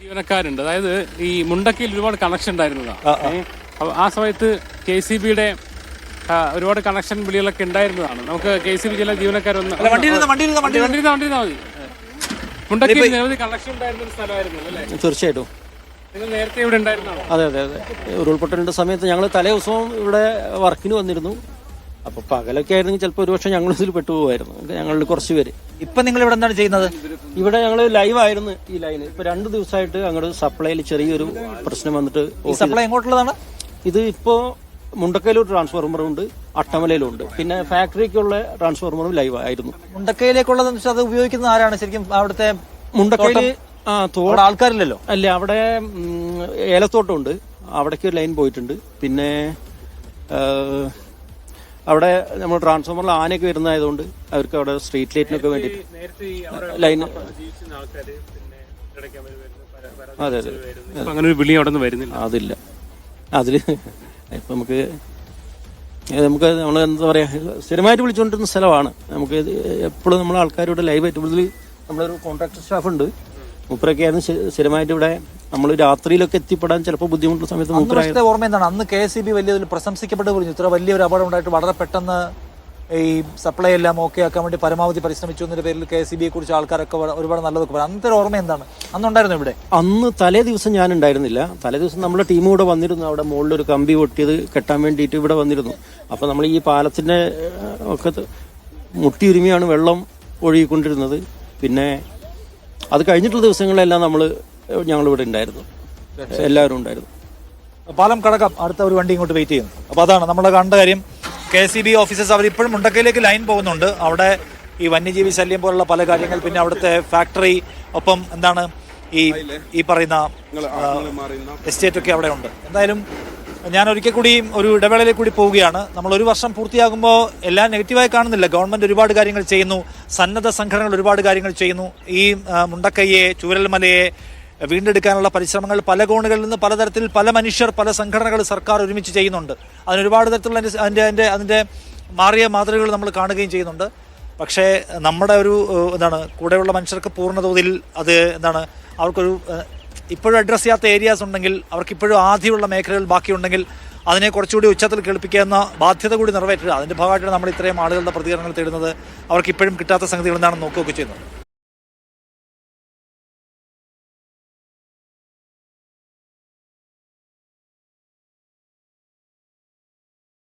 ജീവനക്കാരുണ്ട്. അതായത് ഈ മുണ്ടക്കയിൽ ഒരുപാട് കണക്ഷൻ ഉണ്ടായിരുന്നതാണ് അപ്പൊ ആ സമയത്ത് കെ സി ബിയുടെ ഒരുപാട് കണക്ഷൻ വിളികളൊക്കെ ഉണ്ടായിരുന്നതാണ്. നമുക്ക് കെ സി ബി ചില ജീവനക്കാരൊന്ന് വണ്ടി മതി. മുണ്ടക്കയിൽ നിരവധി കണക്ഷൻ ഉണ്ടായിരുന്ന ഒരു സ്ഥലമായിരുന്നു അല്ലേ? തീർച്ചയായിട്ടും. നേരത്തെ ഇവിടെ ഉണ്ടായിരുന്നോ അതെ അതെ അതെ. ഉരുൾപൊട്ടലിന്റെ സമയത്ത് ഞങ്ങൾ തലേ ദിവസവും ഇവിടെ വർക്കിന് വന്നിരുന്നു. അപ്പൊ പകലൊക്കെ ആയിരുന്നെങ്കിൽ ചിലപ്പോൾ ഒരുപക്ഷെ ഞങ്ങൾ ഇതിൽ പെട്ടുപോകുമായിരുന്നു ഞങ്ങളിൽ കുറച്ച് പേര്. ഇപ്പൊ നിങ്ങൾ ഇവിടെ എന്താണ് ചെയ്യുന്നത്? ഇവിടെ ഞങ്ങൾ ലൈവ് ആയിരുന്നു ഈ ലൈന് ഇപ്പൊ രണ്ട് ദിവസമായിട്ട് അങ്ങോട്ട് സപ്ലൈയിൽ ചെറിയൊരു പ്രശ്നം വന്നിട്ട് സപ്ലൈ എങ്ങോട്ടുള്ളതാണ്? ഇത് ഇപ്പോ മുണ്ടക്കയിലും ട്രാൻസ്ഫോർമറും ഉണ്ട് അട്ടമലയിലും ഉണ്ട് പിന്നെ ഫാക്ടറിക്കുള്ള ട്രാൻസ്ഫോർമറും ലൈവ് ആയിരുന്നു. മുണ്ടക്കയിലേക്കുള്ളതെന്ന് വെച്ചാൽ അത് ഉപയോഗിക്കുന്നത് ആരാണ്? ശരിക്കും അവിടുത്തെ മുണ്ടക്കയിൽ ആ തോട് ആൾക്കാരില്ലല്ലോ? അല്ല അവിടെ ഏലത്തോട്ടം ഏലത്തോട്ടമുണ്ട് അവിടേക്ക് ഒരു ലൈൻ പോയിട്ടുണ്ട്. പിന്നെ അവിടെ നമ്മൾ ട്രാൻസ്ഫോമറിൽ ആനയൊക്കെ വരുന്നതായതുകൊണ്ട് അവർക്ക് അവിടെ സ്ട്രീറ്റ് ലൈറ്റിനൊക്കെ വേണ്ടിയിട്ട് ലൈൻ അതെ അതെ. അങ്ങനെ ഒരു വിളി അവിടെ നിന്ന് വരുന്നില്ല. അതില്ല. അതിൽ ഇപ്പം നമുക്ക് നമുക്ക് നമ്മൾ എന്താ പറയുക സ്ഥിരമായിട്ട് വിളിച്ചുകൊണ്ടിരുന്ന സ്ഥലമാണ്. നമുക്ക് എപ്പോഴും നമ്മൾ ആൾക്കാരോട് ലൈവായിട്ട് കൂടുതൽ നമ്മളൊരു കോൺട്രാക്ടർ സ്റ്റാഫ് ഉണ്ട്. മൂപ്പരൊക്കെ ആയിരുന്നു സ്ഥി- സ്ഥിരമായിട്ട് ഇവിടെ നമ്മൾ രാത്രിയിലൊക്കെ എത്തിപ്പെടാൻ ചിലപ്പോൾ ബുദ്ധിമുട്ടുള്ള സമയത്ത് ഓർമ്മ എന്താണ്? അന്ന് കെ എസ് ബി വലിയ പ്രശംസിക്കപ്പെട്ട് പറഞ്ഞു ഇത്ര വലിയൊരു അപകടം ഉണ്ടായിട്ട് വളരെ പെട്ടെന്ന് ഈ സപ്ലൈ എല്ലാം ഓക്കെ ആക്കാൻ വേണ്ടി പരമാവധി പരിശ്രമിച്ചു എന്നതിന്റെ പേരിൽ കെ എസ് ബിയെ കുറിച്ച് ആൾക്കാരൊക്കെ ഒരുപാട് നല്ലതൊക്കെ പറഞ്ഞു അന്നത്തെ ഓർമ്മ എന്താണ്? അന്നുണ്ടായിരുന്നു ഇവിടെ? അന്ന് തലേ ദിവസം ഞാൻ ഉണ്ടായിരുന്നില്ല. തലേ ദിവസം നമ്മുടെ ടീം കൂടെ വന്നിരുന്നു. അവിടെ മുകളിൽ ഒരു കമ്പി പൊട്ടിയത് കെട്ടാൻ വേണ്ടിയിട്ട് ഇവിടെ വന്നിരുന്നു. അപ്പൊ നമ്മൾ ഈ പാലത്തിന്റെ ഒക്കെ മുട്ടിയുരുമിയാണ് വെള്ളം ഒഴുകിക്കൊണ്ടിരുന്നത്. പിന്നെ അത് കഴിഞ്ഞിട്ടുള്ള ദിവസങ്ങളിലെല്ലാം നമ്മൾ ഞങ്ങൾ ഇവിടെ ഉണ്ടായിരുന്നു. എല്ലാവരും ഉണ്ടായിരുന്നു. പാലം കടക്കാം അടുത്ത ഒരു വണ്ടി ഇങ്ങോട്ട് വെയിറ്റ് ചെയ്യുന്നു. അപ്പോൾ അതാണ് നമ്മൾ കണ്ട കാര്യം. കെ സി ബി ഓഫീസേഴ്സ് അവർ ഇപ്പോഴും മുണ്ടക്കയിലേക്ക് ലൈൻ പോകുന്നുണ്ട്. അവിടെ ഈ വന്യജീവി ശല്യം പോലുള്ള പല കാര്യങ്ങൾ പിന്നെ അവിടുത്തെ ഫാക്ടറി ഒപ്പം എന്താണ് ഈ ഈ പറയുന്ന എസ്റ്റേറ്റ് ഒക്കെ അവിടെ ഉണ്ട്. എന്തായാലും ഞാൻ ഒരിക്കൽ കൂടി ഒരു ഇടവേളയിൽ കൂടി പോവുകയാണ്. നമ്മൾ ഒരു വർഷം പൂർത്തിയാകുമ്പോൾ എല്ലാം നെഗറ്റീവായി കാണുന്നില്ല. ഗവൺമെന്റ് ഒരുപാട് കാര്യങ്ങൾ ചെയ്യുന്നു. സന്നദ്ധ സംഘടനകൾ ഒരുപാട് കാര്യങ്ങൾ ചെയ്യുന്നു. ഈ മുണ്ടക്കയ്യെ ചൂരൽമലയെ വീണ്ടെടുക്കാനുള്ള പരിശ്രമങ്ങൾ പല കോണുകളിൽ നിന്ന് പലതരത്തിൽ പല മനുഷ്യർ പല സംഘടനകൾ സർക്കാർ ഒരുമിച്ച് ചെയ്യുന്നുണ്ട്. അതിന് ഒരുപാട് തരത്തിലുള്ള അതിന്റെ അതിന്റെ അതിന്റെ മാറിയ മാതൃകകൾ നമ്മൾ കാണുകയും ചെയ്യുന്നുണ്ട്. പക്ഷേ നമ്മുടെ ഒരു എന്താണ് കൂടെയുള്ള മനുഷ്യർക്ക് പൂർണ തോതിൽ അത് എന്താണ് അവർക്കൊരു ഇപ്പോഴും അഡ്രസ്സ് ചെയ്യാത്ത ഏരിയാസ് ഉണ്ടെങ്കിൽ അവർക്ക് ഇപ്പോഴും ആദ്യമുള്ള മേഖലകൾ ബാക്കിയുണ്ടെങ്കിൽ അതിനെ കുറച്ചുകൂടി ഉച്ചത്തിൽ കേൾപ്പിക്കുക എന്ന ബാധ്യത കൂടി നിറവേറ്റുക അതിന്റെ ഭാഗമായിട്ടാണ് നമ്മൾ ഇത്രയും ആളുകളുടെ പ്രതികരണങ്ങൾ തേടുന്നത്. അവർക്ക് ഇപ്പോഴും കിട്ടാത്ത സംഗതികൾ എന്താണെന്ന് നോക്കുകയൊക്കെ ചെയ്യുന്നത്